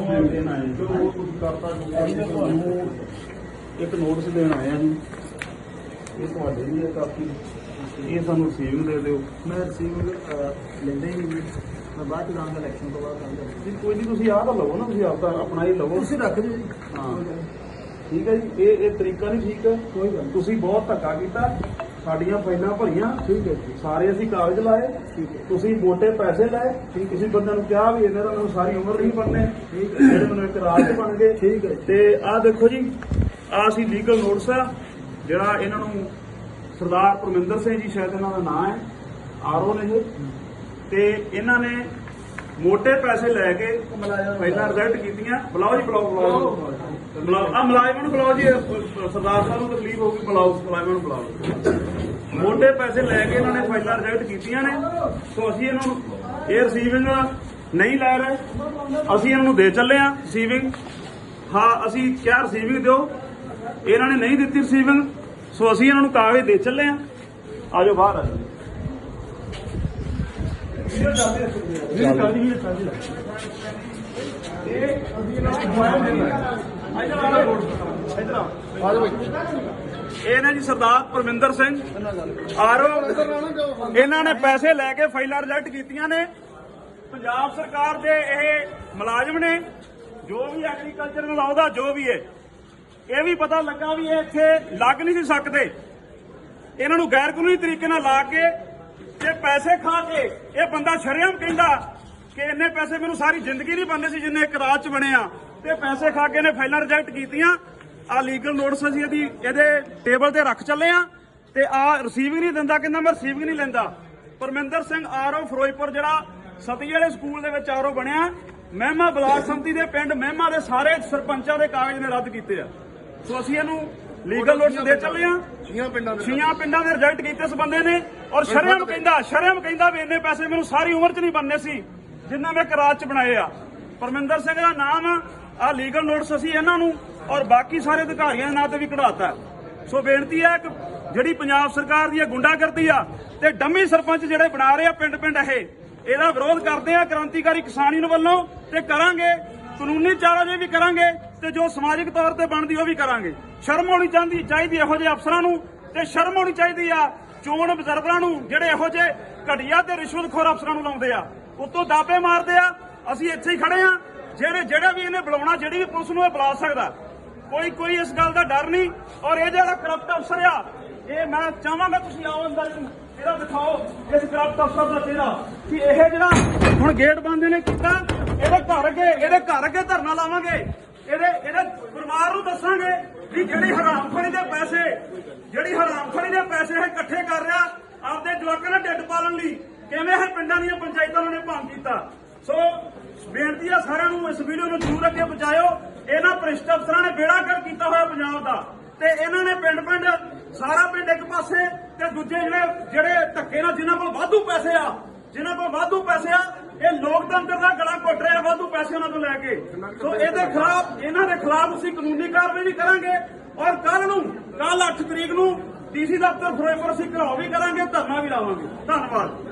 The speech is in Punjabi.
ਨੋਟਿਸ ਦੇਣ ਆਏ ਜੋ। ਉਹ ਕੁਝ ਕਰਤਾ ਜੋ। ਤੁਹਾਨੂੰ ਇੱਕ ਨੋਟਿਸ ਦੇਣ ਆਇਆ ਜੀ। ਇਹ ਤੁਹਾਡੇ ਲਈ ਹੈ ਕਾਪੀ। ਇਹ ਸਾਨੂੰ ਰਿਸੀਵਿੰਗ ਦੇ ਦਿਓ। ਮੈਂ ਰਿਸੀਵ ਲੈਂਦਾ ਹੀ ਨਹੀਂ ਮੈਂ ਬਾਅਦ ਚ ਦਾਂਗਾ ਇਲੈਕਸ਼ਨ ਤੋਂ ਬਾਅਦ ਜੀ। ਕੋਈ ਨਹੀਂ ਤੁਸੀਂ ਆਹ ਤਾਂ ਲਵੋ ਨਾ ਤੁਸੀਂ ਆਪਦਾ ਆਪਣਾ ਹੀ ਲਵੋ। ਤੁਸੀਂ ਰੱਖ ਦਿਓ ਜੀ। ਹਾਂ। ਠੀਕ ਹੈ ਜੀ। ਇਹ ਇਹ ਤਰੀਕਾ ਨਹੀਂ ਠੀਕ। ਕੋਈ ਗੱਲ ਤੁਸੀਂ ਬਹੁਤ ਧੱਕਾ ਕੀਤਾ। ਸਾਡੀਆਂ ਫਾਈਲਾਂ ਭਰੀਆਂ ਠੀਕ ਹੈ ਜੀ। ਸਾਰੇ ਅਸੀਂ ਕਾਗਜ਼ ਲਾਏ ਠੀਕ ਹੈ। ਤੁਸੀਂ ਮੋਟੇ ਪੈਸੇ ਲਏ ਤੁਸੀਂ ਬੰਦਿਆਂ ਨੂੰ ਕਿਹਾ ਵੀ ਇਹਨਾਂ ਦਾ ਮੈਨੂੰ ਸਾਰੀ ਉਮਰ ਨਹੀਂ ਬਣਨੇ ਜਿਹੜੇ ਮੈਨੂੰ ਇੱਕ ਚ ਬਣ ਗਏ ਠੀਕ ਹੈ ਜੀ। ਤੇ ਆਹ ਦੇਖੋ ਜੀ ਆਹ ਅਸੀਂ ਲੀਗਲ ਨੋਟਿਸ ਆ ਜਿਹੜਾ ਇਹਨਾਂ ਨੂੰ ਸਰਦਾਰ ਪਰਮਿੰਦਰ ਸਿੰਘ ਜੀ ਸ਼ਾਇਦ ਇਹਨਾਂ ਦਾ ਨਾਮ ਹੈ ਆਰਓ ਨੇ ਇਹ। ਤੇ ਇਹਨਾਂ ਨੇ ਮੋਟੇ ਪੈਸੇ ਲੈ ਕੇ ਪਹਿਲਾਂ ਰਿਜ਼ਲਟ ਕੀਤੀਆਂ। ਬੁਲਾਓ ਜੀ ਬੁਲਾਓ ਬੁਲਾਓ। ਬੁਲਾਓ। ਆ ਮੁਲਾਜ਼ਮਾਂ ਨੂੰ ਬੁਲਾਓ ਜੀ ਸਰਦਾਰ ਸਾਹਿਬ ਨੂੰ ਤਕਲੀਫ ਹੋਊਗੀ ਬੁਲਾਓ ਮੁਲਾਜ਼ਮਾਂ ਨੂੰ ਬੁਲਾਓ। ਮੋਟੇ ਪੈਸੇ ਲੈ ਕੇ ਇਹਨਾਂ ਨੇ ਫਾਈਲਾਂ ਰਿਜੈਕਟ ਕੀਤੀਆਂ ਨੇ। ਸੋ ਅਸੀਂ ਇਹਨਾਂ ਨੂੰ ਇਹ ਰਿਸੀਵਿੰਗ ਨਹੀਂ ਲੈ ਰਹੇ। ਅਸੀਂ ਇਹਨਾਂ ਨੂੰ ਦੇ ਚੱਲੇ ਆ ਰਿਸੀਵਿੰਗ ਹਾਂ, ਅਸੀਂ ਕਿਹਾ ਰਿਸੀਵਿੰਗ ਦਿਓ। ਇਹਨਾਂ ਨੇ ਨਹੀਂ ਦਿੱਤੀ ਰਿਸੀਵਿੰਗ ਸੋ ਅਸੀਂ ਇਹਨਾਂ ਨੂੰ ਕਾਗਜ਼ ਦੇ ਚੱਲੇ ਆ ਆਜੋ ਬਾਹਰ ਆ ਜਾਓ। ਇਹ ਅਸੀਂ ਇਹਨਾਂ ਨੂੰ ਇਹ ਨੇ ਜੀ ਸਰਦਾਰ ਪਰਮਿੰਦਰ ਸਿੰਘ ਆਰਓ ਇਹਨਾਂ ਨੇ ਪੈਸੇ ਲੈ ਕੇ ਫਾਈਲਾਂ ਰਿਜੈਕਟ ਕੀਤੀਆਂ ਨੇ। ਪੰਜਾਬ ਸਰਕਾਰ ਦੇ ਇਹ ਮੁਲਾਜ਼ਮ ਨੇ, ਜੋ ਵੀ ਐਗਰੀਕਲਚਰ ਨਾਲ ਆਉਦਾ, ਜੋ ਵੀ ਹੈ, ਇਹ ਵੀ ਪਤਾ ਲੱਗਾ ਵੀ ਇਹ ਇੱਥੇ ਲੱਗ ਨਹੀਂ ਸੀ ਸਕਦੇ। ਇਹਨਾਂ ਨੂੰ ਗੈਰ ਕਾਨੂੰਨੀ ਤਰੀਕੇ ਨਾਲ ਲਾ ਕੇ ਤੇ ਪੈਸੇ ਖਾ ਕੇ ਇਹ ਬੰਦਾ ਸ਼ਰੇਆਮ ਕਹਿੰਦਾ ਕਿ ਇੰਨੇ ਪੈਸੇ ਮੈਨੂੰ ਸਾਰੀ ਜ਼ਿੰਦਗੀ ਨਹੀਂ ਬਣਨੇ ਸੀ ਜਿੰਨੇ ਇੱਕ ਰਾਤ ਚ ਬਣੇ ਆ। ਤੇ ਪੈਸੇ ਖਾ ਕੇ ਇਹਨੇ ਫਾਈਲਾਂ ਰਿਜੈਕਟ ਕੀਤੀਆਂ। ਆ ਲੀਗਲ ਨੋਟਿਸ ਅਸੀਂ ਇਹਦੀ ਇਹਦੇ ਟੇਬਲ ਤੇ ਰੱਖ ਚੱਲੇ ਆ। ਤੇ ਆ ਰਿਸੀਵਿੰਗ ਨਹੀਂ ਦਿੰਦਾ ਕਹਿੰਦਾ ਮੈਂ ਰਿਸੀਵਿੰਗ ਨਹੀਂ ਲੈਂਦਾ। ਪਰਮਿੰਦਰ ਸਿੰਘ ਆਰਓ ਫਿਰੋਜ਼ਪੁਰ ਜਿਹੜਾ ਸਤੀ ਵਾਲੇ ਸਕੂਲ ਦੇ ਵਿੱਚ ਆਰਓ ਬਣਿਆ। ਮਹਿਮਾ ਬਲਾਕ ਸੰਮਤੀ ਦੇ ਪਿੰਡ ਮਹਿਮਾ ਦੇ ਸਾਰੇ ਸਰਪੰਚਾਂ ਦੇ ਕਾਗਜ਼ ਨੇ ਰੱਦ ਕੀਤੇ ਆ। ਸੋ ਅਸੀਂ ਇਹਨੂੰ ਲੀਗਲ ਨੋਟਿਸ ਦੇ ਚੱਲੇ ਆ। ਛੀਆਂ ਪਿੰਡਾਂ ਦੇ ਛੀਆਂ ਪਿੰਡਾਂ ਦੇ ਰਿਜੈਕਟ ਕੀਤੇ ਇਸ ਬੰਦੇ ਨੇ। ਔਰ ਸ਼ਰਮ ਕਹਿੰਦਾ ਸ਼ਰਮ ਕਹਿੰਦਾ ਵੀ ਇੰਨੇ ਪੈਸੇ ਮੈਨੂੰ ਸਾਰੀ ਉਮਰ 'ਚ ਨਹੀਂ ਬਣਨੇ ਸੀ। ਜਿੰਨਾ ਮੈਂ ਕਰਾਤ 'ਚ ਬਣਾਏ ਆ। ਪਰਮਿੰਦਰ ਸਿੰਘ ਦਾ ਨਾਮ ਆ ਲੀਗਲ ਨੋਟਿਸ ਅਸੀਂ ਇਹਨਾਂ ਨੂੰ ਔਰ ਬਾਕੀ ਸਾਰੇ ਅਧਿਕਾਰੀਆਂ ਦੇ ਨਾਂ ਤੇ ਵੀ ਕਢਾਤਾ। ਸੋ ਬੇਨਤੀ ਹੈ ਕਿ ਜਿਹੜੀ ਪੰਜਾਬ ਸਰਕਾਰ ਦੀ ਇਹ ਗੁੰਡਾਗਰਦੀ ਆ ਤੇ ਡੰਮੀ ਸਰਪੰਚ ਜਿਹੜੇ ਬਣਾ ਰਹੇ ਆ ਪਿੰਡ ਪਿੰਡ ਇਹ, ਇਹਦਾ ਵਿਰੋਧ ਕਰਦੇ ਆ ਕ੍ਰਾਂਤੀਕਾਰੀ ਕਿਸਾਨ ਯੂਨੀਅਨ ਵੱਲੋਂ ਤੇ ਕਰਾਂਗੇ, ਕਾਨੂੰਨੀ ਚਾਰਾਜੇ ਵੀ ਕਰਾਂਗੇ ਤੇ ਜੋ ਸਮਾਜਿਕ ਤੌਰ ਤੇ ਬਣਦੀ ਉਹ ਵੀ ਕਰਾਂਗੇ। ਸ਼ਰਮ ਹੋਣੀ ਚਾਹੀਦੀ ਚਾਹੀਦੀ ਇਹੋ ਜਿਹੇ ਅਫਸਰਾਂ ਨੂੰ ਤੇ ਸ਼ਰਮ ਹੋਣੀ ਚਾਹੀਦੀ ਆ ਚੋਣ ਅਬਜ਼ਰਵਰਾਂ ਨੂੰ ਜਿਹੜੇ ਇਹੋ ਜਿਹੇ ਘਟੀਆ ਤੇ ਰਿਸ਼ਵਤਖੋਰ ਅਫਸਰਾਂ ਨੂੰ ਲਾਉਂਦੇ ਆ। ਉਤੋਂ ਦਾਪੇ ਮਾਰਦੇ ਆ, ਅਸੀਂ ਇੱਥੇ ਹੀ ਖੜੇ ਆ। ਜਿਹੜੇ ਜਿਹੜਾ ਵੀ ਇਹਨੇ ਬੁਲਾਉਣਾ, ਜਿਹੜੀ ਵੀ ਪੁਲਿਸ ਨੂੰ ਇਹ ਬੁਲਾ ਸਕਦਾ। ਕੋਈ ਕੋਈ ਇਸ ਗੱਲ ਦਾ ਡਰ ਨਹੀਂ। ਔਰ ਇਹ ਜਿਹੜਾ ਕਰਪਟ ਅਫਸਰ ਆ, ਇਹ ਮੈਂ ਚਾਹਾਂਗਾ ਤੁਸੀਂ ਆਓ ਅੰਦਰ, ਇਹਦਾ ਦਿਖਾਓ, ਇਸ ਕਰਪਟ ਅਫਸਰ ਦਾ ਚਿਹਰਾ। ਕਿ ਇਹ ਜਿਹੜਾ ਹੁਣ ਗੇਟ ਬੰਦ ਨੇ ਕੀਤਾ, ਇਹਦੇ ਘਰ ਅੱਗੇ ਇਹਦੇ ਘਰ ਅੱਗੇ ਧਰਨਾ ਲਾਵਾਂਗੇ। ਇਹਦੇ ਇਹਦੇ ਪਰਿਵਾਰ ਨੂੰ ਦੱਸਾਂਗੇ ਵੀ ਜਿਹੜੀ ਹਰਾਮਖੋਰੀ ਦੇ ਪੈਸੇ ਜਿਹੜੀ ਹਰਾਮਖੋਰੀ ਦੇ ਪੈਸੇ ਇਹ ਇਕੱਠੇ ਕਰ ਰਿਹਾ, ਆਪਦੇ ਜਵਾਕਾਂ ਦਾ ਢਿੱਡ ਪਾਲਣ ਲਈ। ਕਿਵੇਂ ਇਹ ਪਿੰਡਾਂ ਦੀਆਂ ਪੰਚਾਇਤਾਂ ਨੂੰ ਨੇ ਭੰਗ ਕੀਤਾ? ਸੋ ਬੇਨਤੀ ਆ ਸਾਰਿਆਂ ਨੂੰ ਇਸ ਵੀਡੀਓ ਨੂੰ ਜ਼ਰੂਰ ਅੱਗੇ ਪਹੁੰਚਾਇਓ। ਇਹਨਾਂ ਭ੍ਰਿਸ਼ਟ ਅਫਸਰਾਂ ਨੇ ਬੇੜਾ ਕਰ ਕੀਤਾ ਹੋਇਆ ਪੰਜਾਬ ਦਾ। ਤੇ ਇਹਨਾਂ ਨੇ ਪਿੰਡ ਪਿੰਡ, ਸਾਰਾ ਪਿੰਡ ਇੱਕ ਪਾਸੇ ਤੇ ਦੂਜੇ ਜਿਹੜੇ ਜਿਹੜੇ ਧੱਕੇ ਨਾਲ ਜਿਨ੍ਹਾਂ ਕੋਲ ਵਾਧੂ ਪੈਸੇ ਆ, ਜਿਨ੍ਹਾਂ ਕੋਲ ਵਾਧੂ ਪੈਸੇ ਆ, ਇਹ ਲੋਕਤੰਤਰ ਦਾ ਗਲਾ ਘੁੱਟ ਰਿਹਾ ਵਾਧੂ ਪੈਸੇ ਉਹਨਾਂ ਤੋਂ ਲੈ ਕੇ। ਸੋ ਇਹਦੇ ਖਿਲਾਫ, ਇਹਨਾਂ ਦੇ ਖਿਲਾਫ ਅਸੀਂ ਕਾਨੂੰਨੀ ਕਾਰਵਾਈ ਵੀ ਕਰਾਂਗੇ ਔਰ ਕੱਲ ਨੂੰ ਕੱਲ 8 ਤਰੀਕ ਨੂੰ ਡੀਸੀ ਦਫ਼ਤਰ ਫਿਰੋਜ਼ਪੁਰ ਅਸੀਂ ਘਰਾਓ ਵੀ ਕਰਾਂਗੇ, ਧਰਨਾ ਵੀ ਲਾਵਾਂਗੇ। ਧੰਨਵਾਦ।